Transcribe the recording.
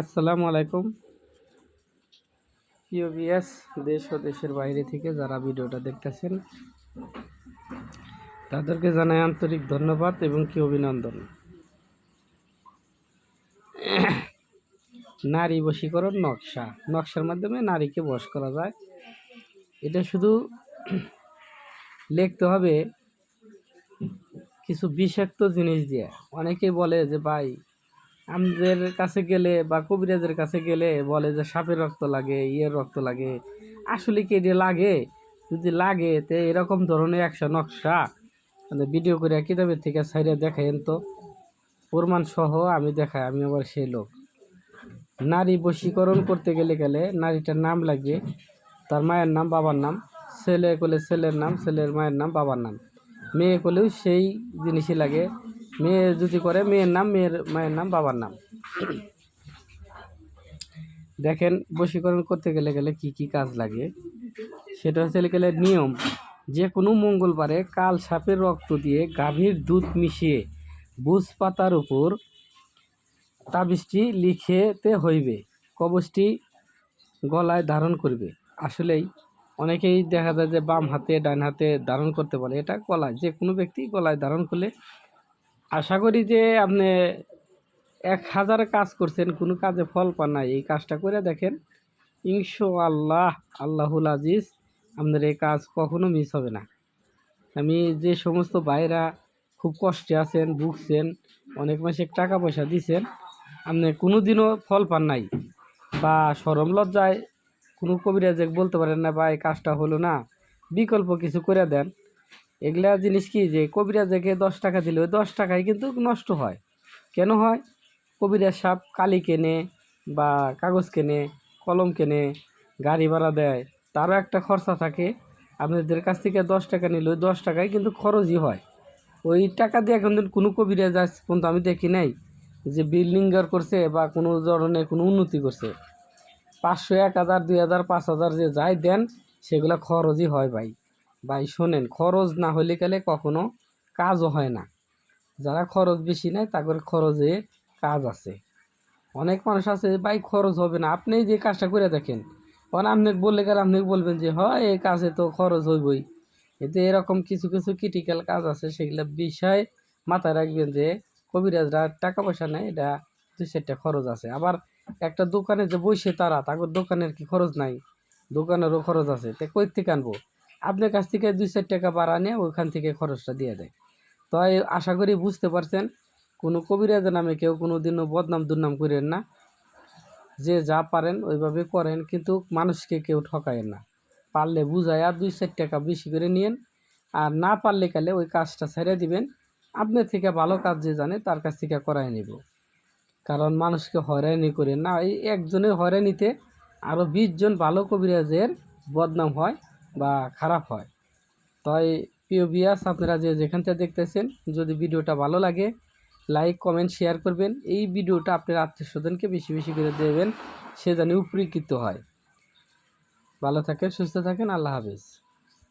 আসসালামু আলাইকুম ইউবিএস, দেশ ও দেশের বাইরে থেকে যারা ভিডিওটা দেখতেছেন, তাদেরকে জানাই আন্তরিক ধন্যবাদ এবং কি অভিনন্দন। নারী বশীকরণ নকশা। নকশার মাধ্যমে নারীকে বশ করা যায়। এটা শুধু লিখতে হবে কিছু বিষাক্ত জিনিস দিয়ে। অনেকেই বলে যে, ভাই আমাদের কাছে গেলে বা কবিরাজের কাছে গেলে বলে যে সাপের রক্ত লাগে, ইয়ের রক্ত লাগে। আসলে কি এটা লাগে? যদি লাগে, তো এরকম ধরনের একশো নকশা মানে ভিডিও করে কিতাবের থেকে সাইডে দেখাইন তো। প্রমাণ সহ আমি দেখাই, আমি আবার সেই লোক। নারী বশীকরণ করতে গেলে গেলে নারীটার নাম লাগবে, তার মায়ের নাম, বাবার নাম। ছেলে করলে ছেলের নাম, ছেলের মায়ের নাম, বাবার নাম। মেয়ে করলেও সেই জিনিসই লাগে। মেয়ে যদি করে, মেয়ের নাম, মেয়ের মায়ের নাম, বাবার নাম। দেখেন, বশীকরণ করতে গেলে গেলে কি কি কাজ লাগে? সেটা হচ্ছে গেলে নিয়ম। যে কোনো মঙ্গলবারে কাল সাপের রক্ত দিয়ে গাভীর দুধ মিশিয়ে বুঝ পাতার উপর তাবিজটি লিখেতে হইবে, কবচটি গলায় ধারণ করবে। আসলেই অনেকেই দেখা যায় যে বাম হাতে, ডান হাতে ধারণ করতে বলে। এটা গলায়, যে কোনো ব্যক্তি গলায় ধারণ করলে আশা করি যে আপনি এক হাজার কাজ করছেন, কোনো কাজে ফল পান নাই। এই কাজটা করে দেখেন ইনশো আল্লাহ আল্লাহুল আজিজ আপনার এই কাজ কখনো মিস হবে না। আমি যে সমস্ত ভাইরা খুব কষ্টে আছেন, ভুগছেন, অনেক মাসে টাকা পয়সা দিছেন, আপনি কোনো দিনও ফল পান নাই। বা সরম লজ্জায় কোনো কবিরাজে বলতে পারেন না বা এই কাজটা হলো না, বিকল্প কিছু করে দেন। এগুলা জিনিস কি যে কবিরাজকে দশ টাকা দিলে ওই দশ টাকায় কিন্তু নষ্ট হয়। কেন হয়? কবিরাজ সাপ কালি কেনে বা কাগজ কেনে, কলম কেনে, গাড়ি ভাড়া দেয়, তারও একটা খরচা থাকে। আপনাদের কাছ থেকে দশ টাকা নিলে ওই দশ টাকায় কিন্তু খরচই হয়। ওই টাকা দিয়ে এখন কোনো কবিরাজ আজ পর্যন্ত আমি দেখি নাই যে বিল্ডিংয়ার করছে বা কোনো ধরনের কোনো উন্নতি করছে, পাঁচশো, এক হাজার, দুই হাজার, পাঁচ হাজার যে যাই দেন, সেগুলো খরচই হয় ভাই। ভাই, শোনেন, খরচ না হলে গেলে কখনো কাজও হয় না। যারা খরচ বেশি নেয়, তাদের খরচে কাজ আছে। অনেক মানুষ আছে, ভাই, খরচ হবে না। আপনি যে কাজটা করে দেখেন কারণ আপনি বললে গেলে আপনি বলবেন যে, হয়, এই কাজে তো খরচ হইবই। এতে এরকম কিছু কিছু ক্রিটিক্যাল কাজ আছে, সেগুলো বিষয় মাথায় রাখবেন যে, কবিরাজরা টাকা পয়সা নেয়, এটা দুই চারটা খরচ আছে। আবার একটা দোকানে যে বসে তারা, তাদের দোকানের কি খরচ নাই? দোকানেরও খরচ আছে। তো কই থেকে আনব? আপনার কাছ থেকে দুই চার টাকা বাড়া নিয়ে ওইখান থেকে খরচটা দিয়ে দেয়। তো আশা করি বুঝতে পারছেন, কোনো কবিরাজের নামে কেউ কোনো দিনও বদনাম দুর্নাম করেন না। যে যা পারেন ওইভাবে করেন, কিন্তু মানুষকে কেউ ঠকায় না। পারলে বুঝায় আর দুই চার টাকা বেশি করে নিয়েন, আর না পারলে কালে ওই কাজটা ছেড়ে দিবেন। আপনার থেকে ভালো কাজ যে জানে তার কাছ থেকে করাই নিব। কারণ মানুষকে হয়রানি করেন না। এই একজনের হয়রানিতে আরও বিশজন ভালো কবিরাজের বদনাম হয়। বা খারাপ হয়। তাই প্রিয় বিয়াস আপনারা যে যেখান থেকে দেখতেছেন, যদি ভিডিওটা ভালো লাগে, লাইক, কমেন্ট, শেয়ার করবেন। এই ভিডিওটা আপনার আত্মীয় স্বজনকে বেশি বেশি করে দেবেন, সে জানি উপকৃত হয়। ভালো থাকেন, সুস্থ থাকেন, আল্লাহ হাফিজ।